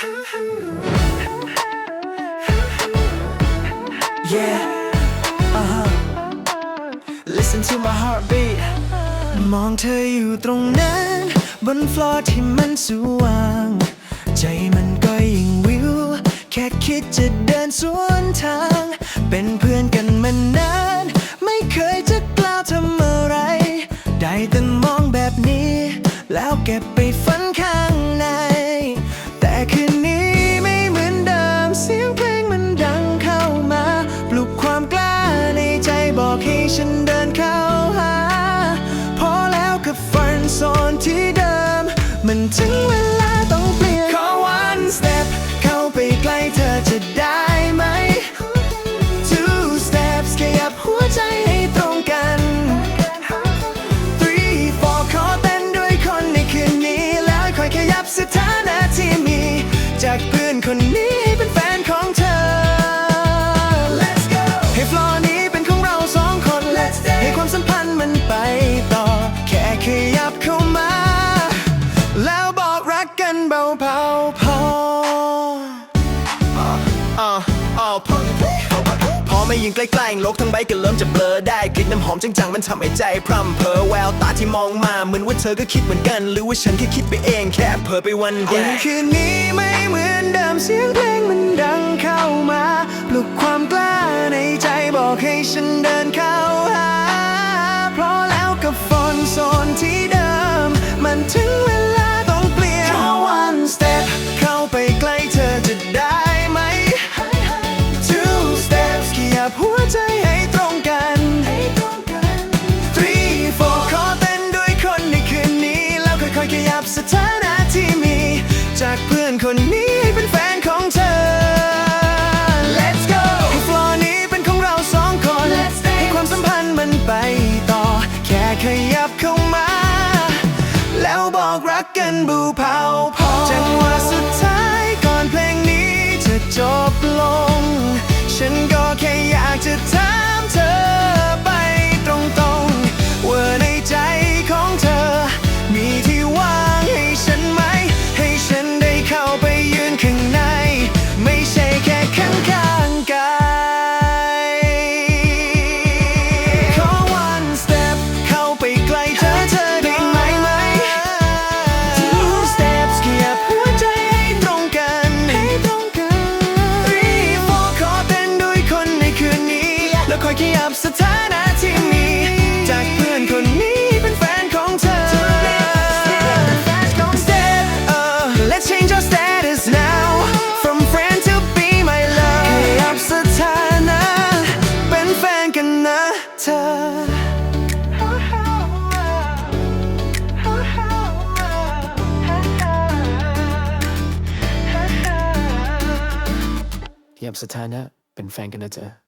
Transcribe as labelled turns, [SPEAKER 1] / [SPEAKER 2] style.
[SPEAKER 1] Yeah uh-huh Listen to my heartbeat มองเธออยู่ตรงนั้น บนฟลอร์ที่มันสว่าง ใจมันก็ยิ่งวิว แค่คิดจะเดินสวนทาง เป็นเพื่อนกันมานาน ไม่เคยจะกล่าวทำอะไร ได้แต่มองแบบนี้ แล้วเก็บไปฝันข้างใน ฉันเดินเข้าหา ไม่ยิงใกล้ๆโลกทั้งใบก็เริ่มจะเบลอได้กลิ่นน้ำหอมจังๆมันทำให้ใจพร่ำเพ้อแววตาที่มองมาเหมือนว่าเธอก็คิดเหมือนกัน หรือว่าฉันแค่คิดไปเองแค่เพ้อไปวันเดียวคืนนี้ไม่เหมือนเดิมเสียงเพลงมันดังเข้ามาปลุกความกล้าในใจบอกให้ฉันเดินเข้า คนนี้ให้เป็นแฟนของเธอ Let's go ให้ฟลอร์นี้เป็นของเราสองคนให้ความสัมพันธ์มันไปต่อ แค่ขยับเข้ามา แล้วบอกรักกันบูเผาพอจังหวะสุดท้ายก่อนเพลงนี้จะจบลง ฉันก็แค่อยากจะถามเธ คอยขยับสถานะที่มีจากเพื่อนคนนี้เป็นแฟนของเธอ Step uh, let's change our status now from friend to be my love ขยับสถานะเป็นแฟนกันนะเธอเทียบสถานะเป็นแฟนกันนะเธอ